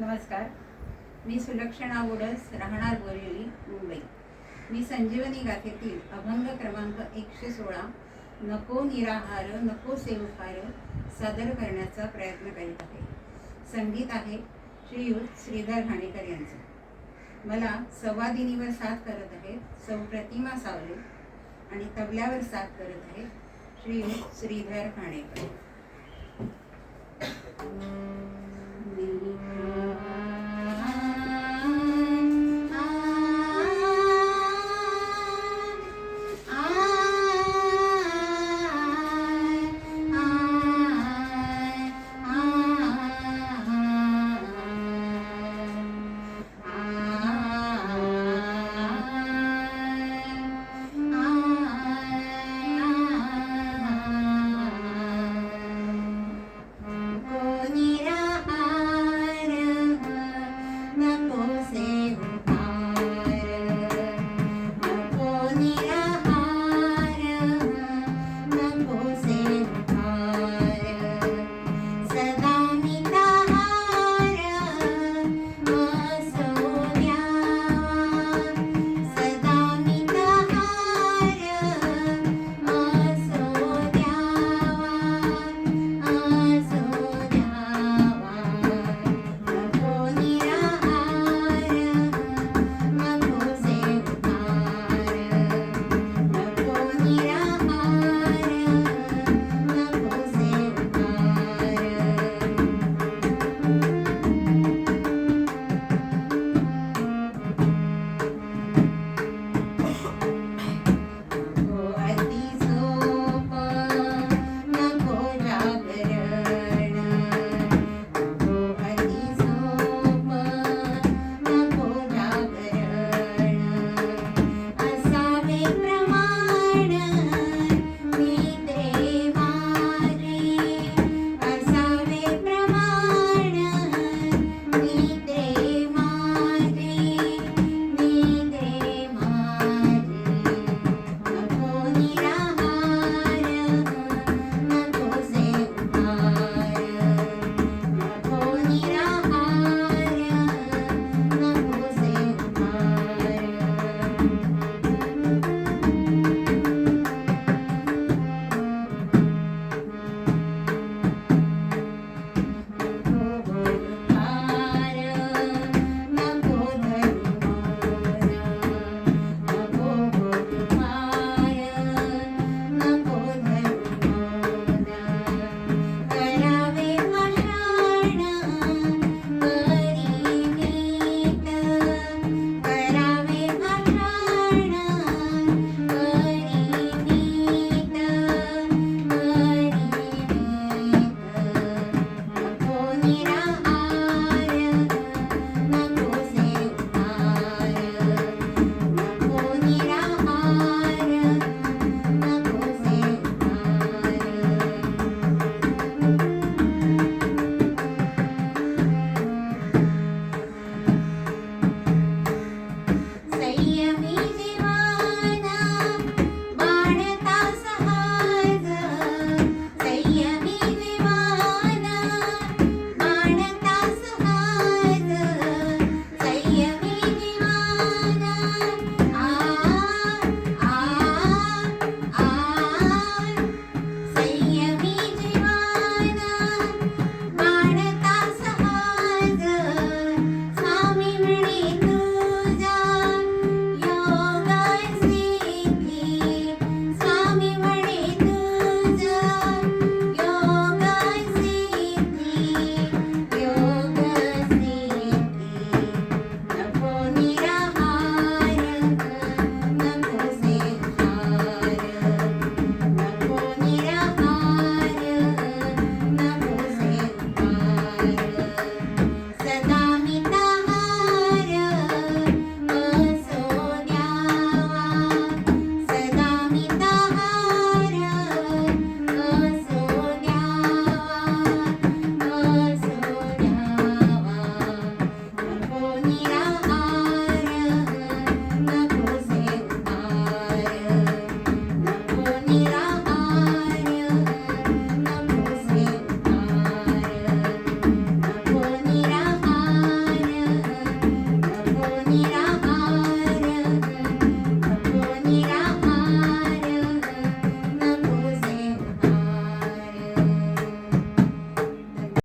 नमस्कार. मी सुलक्षणा ओडस राहणार बोरिवली मुंबई. मी संजीवनी गाथेतील अभंग क्रमांक एकशे सोळा नको निराहार नको सेवहार सादर करण्याचा प्रयत्न करीत आहे. संगीत आहे श्रीयुत श्रीधर घाणेकर यांचं. मला संवादिनीवर साथ करत आहेत सौ प्रतिमा सावले आणि तबल्यावर साथ करत आहेत श्रीयुत श्रीधर घाणेकर